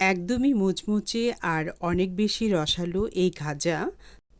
একদমই মুচমুচে আর অনেক বেশি রসালো এই খাজা,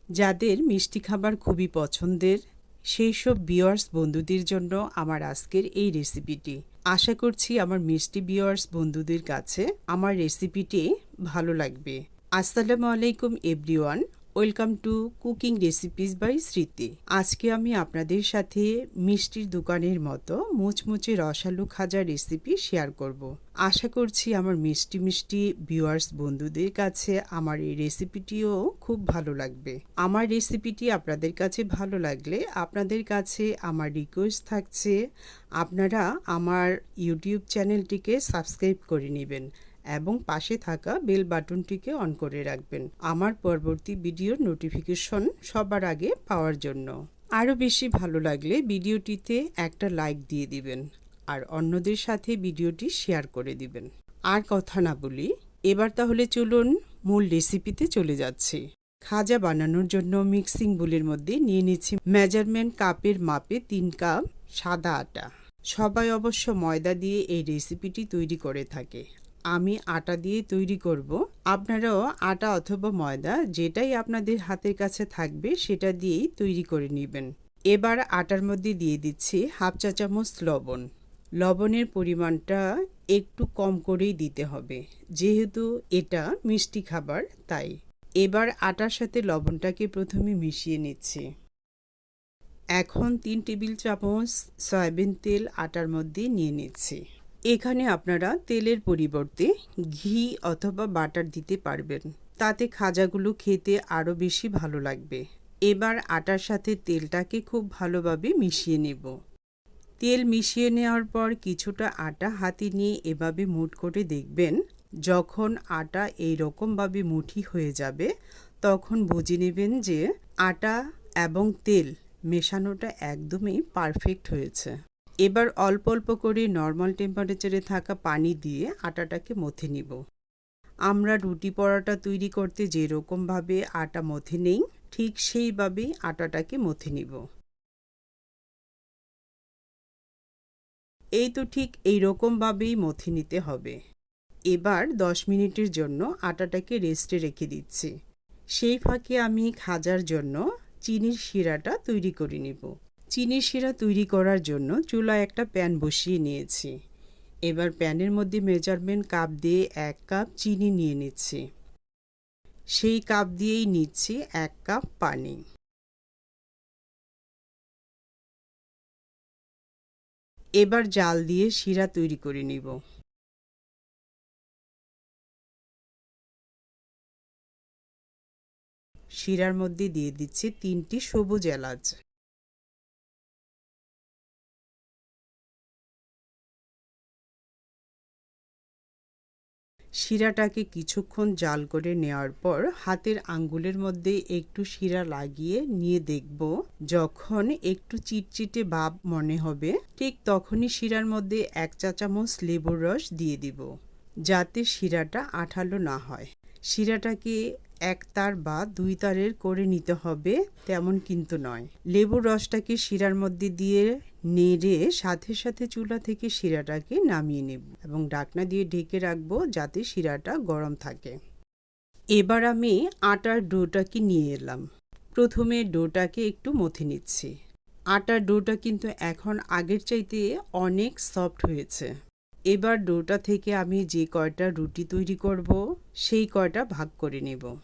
যাদের মিষ্টি খাবার খুবই পছন্দের। সেই সব বিয়ার্স বন্ধুদের জন্য আমার আজকের এই রেসিপিটি আশা করছি আমার মিষ্টি বিয়ার্স বন্ধুদের কাছে আমার রেসিপিটি ভালো লাগবে। আসসালামু আলাইকুম everyone welcome to cooking recipes by Smriti. আজকে আমি আপনাদের সাথে মিষ্টির দোকানের মতো মুচমুচে রসালো খাজা রেসিপি শেয়ার করব। আশা করছি আমার মিষ্টি মিষ্টি ভিউয়ার্স বন্ধুদের কাছে আমার এই রেসিপিটিও খুব ভালো লাগবে। আমার রেসিপিটি আপনাদের কাছে ভালো লাগলে আপনাদের কাছে আমার রিকোয়েস্ট থাকছে, আপনারা আমার ইউটিউব চ্যানেলটিকে সাবস্ক্রাইব করে নেবেন। এবং পাশে থাকা বেল বাটনটিকে অন করে রাখবেন। আমার পরবর্তী ভিডিওর নোটিফিকেশন সবার আগে পাওয়ার জন্য। আরও বেশি ভালো লাগলে ভিডিওটিতে একটা লাইক দিয়ে দিবেন আর অন্যদের সাথে ভিডিওটি শেয়ার করে দিবেন। আর কথা না বলি, এবার তাহলে চলুন মূল রেসিপিতে চলে যাচ্ছি। খাজা বানানোর জন্য মিক্সিং বুলের মধ্যে নিয়ে নিচ্ছি মেজারমেন্ট কাপের মাপে তিন কাপ সাদা আটা। সবাই অবশ্য ময়দা দিয়ে এই রেসিপিটি তৈরি করে থাকে। আমি আটা দিয়ে তৈরি করব। আপনারাও আটা অথবা ময়দা যেটাই আপনাদের হাতের কাছে থাকবে সেটা দিয়েই তৈরি করে নেবেন। এবার আটার মধ্যে দিয়ে দিচ্ছি হাফ চা চামচ লবণ। লবণের পরিমাণটা একটু কম করেই দিতে হবে, যেহেতু এটা মিষ্টি খাবার, তাই। এবার আটার সাথে লবণটাকে প্রথমে মিশিয়ে নিচ্ছি। এখন তিন টেবিল চামচ সয়াবিন তেল আটার মধ্যে নিয়ে নিচ্ছি। এখানে আপনারা তেলের পরিবর্তে ঘি অথবা বাটার দিতে পারবেন। তাতে খাজাগুলো খেতে আরও বেশি ভালো লাগবে। এবার আটার সাথে তেলটাকে খুব ভালোভাবে মিশিয়ে নেব। তেল মিশিয়ে নেওয়ার পর কিছুটা আটা হাতে নিয়ে এভাবে মুট করে দেখবেন, যখন আটা এই রকমভাবে মুঠি হয়ে যাবে, তখন বুঝে নেবেন যে আটা এবং তেল মেশানোটা একদমই পারফেক্ট হয়েছে। এবার অল্প অল্প করে নর্মাল টেম্পারেচারে থাকা পানি দিয়ে আটাটাকে মথে নিব। আমরা রুটি পরোটা তৈরি করতে যেরকমভাবে আটা মথে নেই, ঠিক সেইভাবেই আটাটাকে মথে নিব। এই তো ঠিক এই রকমভাবেই মথে নিতে হবে। এবার দশ মিনিটের জন্য আটাটাকে রেস্টে রেখে দিচ্ছি। সেই ফাঁকে আমি খাজার জন্য চিনির শিরাটা তৈরি করে নিব। চিনির শিরা তৈরি করার জন্য চুলায় একটা প্যান বসিয়ে নিয়েছি। এবার প্যানের মধ্যে মেজারমেন্ট কাপ দিয়ে এক কাপ চিনি নিয়ে নিচ্ছি। সেই কাপ দিয়েই নিচ্ছি এক কাপ পানি। এবার জাল দিয়ে শিরা তৈরি করে নিব। শিরার মধ্যে দিয়ে দিচ্ছি তিনটি সবুজ এলাচ। শিরাটাকে কিছুক্ষণ জাল করে নেওয়ার পর হাতের আঙ্গুলের মধ্যে একটু শিরা লাগিয়ে নিয়ে দেখব যখন একটু চিটচিটে ভাব মনে হবে। ঠিক তখনই শিরার মধ্যে এক চা চামচ লেবুর রস দিয়ে দিব, যাতে শিরাটা আঠালো না হয়। শিরাটাকে এক তার বা দুই তারের করে নিতে হবে, তেমন কিন্তু নয়। লেবুর রসটাকে শিরার মধ্যে দিয়ে নেড়ে সাথে সাথে চুলা থেকে শিরাটাকে নামিয়ে নেব এবং ডাকনা দিয়ে ঢেকে রাখব যাতে শিরাটা গরম থাকে। এবার আমি আটার ডোটাকে নিয়ে এলাম। প্রথমে ডোটাকে একটু মথে নিচ্ছি। আটার ডোটা কিন্তু এখন আগের চাইতে অনেক সফট হয়েছে। এবার ডোটা থেকে আমি যে কয়টা রুটি তৈরি করব, সেই কয়টা ভাগ করে নেব।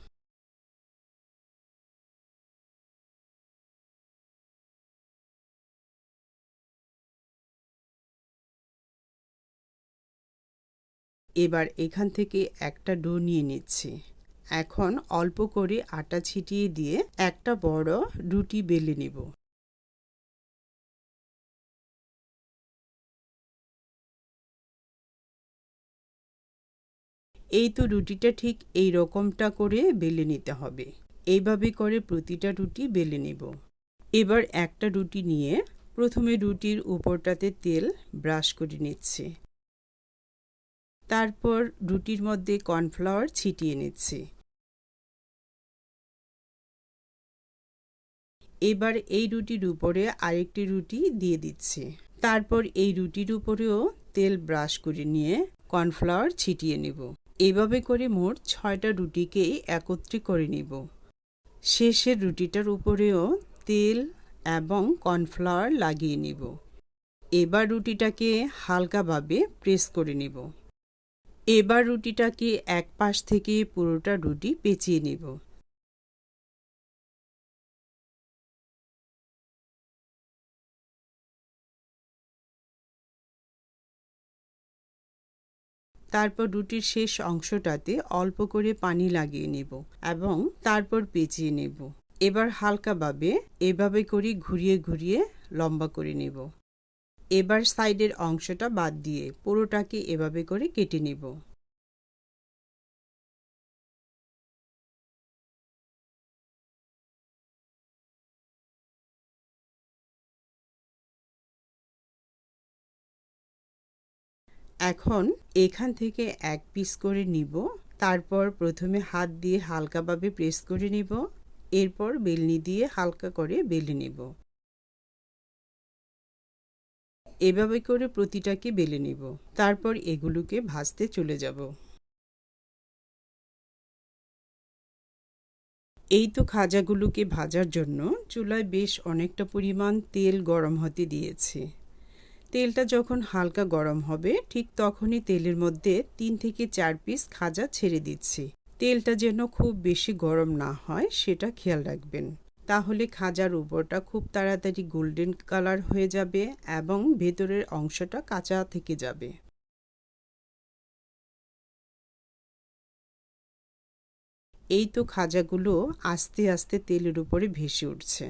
এবার এখান থেকে একটা ডো নিয়ে নিচ্ছি। এখন অল্প করে আটা ছিটিয়ে দিয়ে একটা বড় রুটি বেলে নেব। এই তো রুটিটা ঠিক এই রকমটা করে বেলে নিতে হবে। এইভাবে করে প্রতিটা রুটি বেলে নেব। এবার একটা রুটি নিয়ে প্রথমে রুটির উপরটাতে তেল ব্রাশ করে নিচ্ছি। তারপর রুটির মধ্যে কর্নফ্লাওয়ার ছিটিয়ে নিচ্ছি। এবার এই রুটির উপরে আরেকটি রুটি দিয়ে দিচ্ছি। তারপর এই রুটির উপরেও তেল ব্রাশ করে নিয়ে কর্নফ্লাওয়ার ছিটিয়ে নেব। এভাবে করে মোট ছয়টা রুটিকে একত্রে করে নিব। শেষের রুটিটার উপরেও তেল এবং কর্নফ্লাওয়ার লাগিয়ে নিব। এবার রুটিটাকে হালকাভাবে প্রেস করে নিব। এবার রুটিটাকে এক পাশ থেকে পুরোটা রুটি পেঁচিয়ে নিব। তারপর রুটির শেষ অংশটাতে অল্প করে পানি লাগিয়ে নেব এবং তারপর পেঁচিয়ে নেব। এবার হালকাভাবে এভাবে করে ঘুরিয়ে ঘুরিয়ে লম্বা করে নেব। এবার সাইডের অংশটা বাদ দিয়ে পুরোটাকে এভাবে করে কেটে নেব। এখন এখান থেকে এক পিস করে নিব, তারপর প্রথমে হাত দিয়ে হালকাভাবে প্রেস করে নিব, এরপর বেলনি দিয়ে হালকা করে বেলে নেব। এভাবে করে প্রতিটাকে বেলে নিব। তারপর এগুলোকে ভাজতে চলে যাব। এই তো খাজাগুলোকে ভাজার জন্য চুলায় বেশ অনেকটা পরিমাণ তেল গরম হতে দিয়েছি। তেলটা যখন হালকা গরম হবে, ঠিক তখনই তেলের মধ্যে তিন থেকে চার পিস খাজা ছেড়ে দিচ্ছি। তেলটা যেন খুব বেশি গরম না হয়, সেটা খেয়াল রাখবেন। তাহলে খাজার উপরটা খুব তাড়াতাড়ি গোল্ডেন কালার হয়ে যাবে এবং ভেতরের অংশটা কাঁচা থেকে যাবে। এই তো খাজাগুলো আস্তে আস্তে তেলের উপরে ভেসে উঠছে।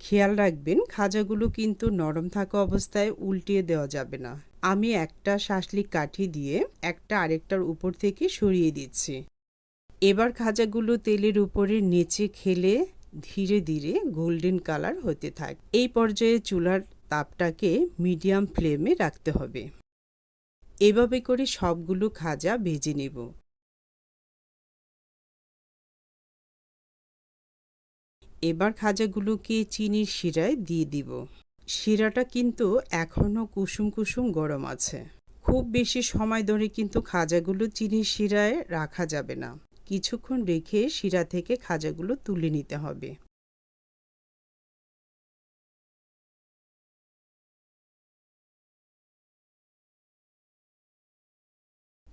খেয়াল রাখবেন, খাজাগুলো কিন্তু নরম থাকা অবস্থায় উল্টিয়ে দেওয়া যাবে না। আমি একটা শাসলিক কাঠি দিয়ে একটা আরেকটার উপর থেকে সরিয়ে দিচ্ছি। এবার খাজাগুলো তেলের উপরে নেচে খেলে ধীরে ধীরে গোল্ডেন কালার হতে থাকে। এই পর্যায়ে চুলার তাপটাকে মিডিয়াম ফ্লেমে রাখতে হবে। এভাবে করে সবগুলো খাজা ভেজে নেব। এবার খাজাগুলোকে চিনির শিরায় দিয়ে দিব। শিরাটা কিন্তু এখনও কুসুম কুসুম গরম আছে। খুব বেশি সময় ধরে কিন্তু খাজাগুলো চিনির শিরায় রাখা যাবে না। কিছুক্ষণ রেখে শিরা থেকে খাজাগুলো তুলে নিতে হবে।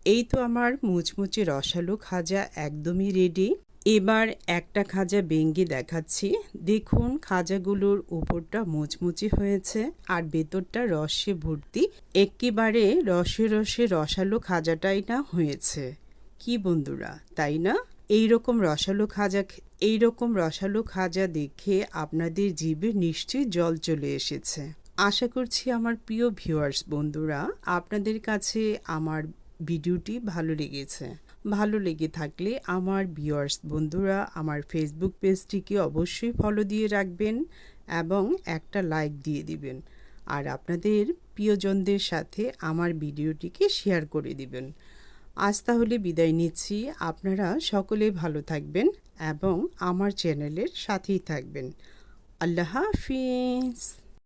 এই তো আমার মুচমুচে রসালো খাজা একদমই রেডি এবার একটা খাজা বেঙ্গি দেখাচ্ছি। দেখুন খাজাগুলোর উপরটা মুচমুচি হয়েছে আর ভেতরটা রসে ভর্তি। একেবারে রসে রসে রসালো খাজাটাই না হয়েছে। কি বন্ধুরা, তাই না? এই রকম রসালো খাজা এই রকম রসালো খাজা দেখে আপনাদের জিভে নিশ্চয়ই জল চলে এসেছে। আশা করছি আমার প্রিয় ভিউয়ার্স বন্ধুরা, আপনাদের কাছে আমার ভিডিওটি ভালো লেগেছে। ভালো লেগে থাকলে আমার ভিউয়ার্স বন্ধুরা, আমার ফেসবুক পেজটিকে অবশ্যই ফলো দিয়ে রাখবেন এবং একটা লাইক দিয়ে দিবেন। আর আপনাদের প্রিয়জনদের সাথে আমার ভিডিওটিকে শেয়ার করে দিবেন। আজ তাহলে বিদায় নিচ্ছি। আপনারা সকলে ভালো থাকবেন এবং আমার চ্যানেলের সাথেই থাকবেন। আল্লাহ হাফিজ।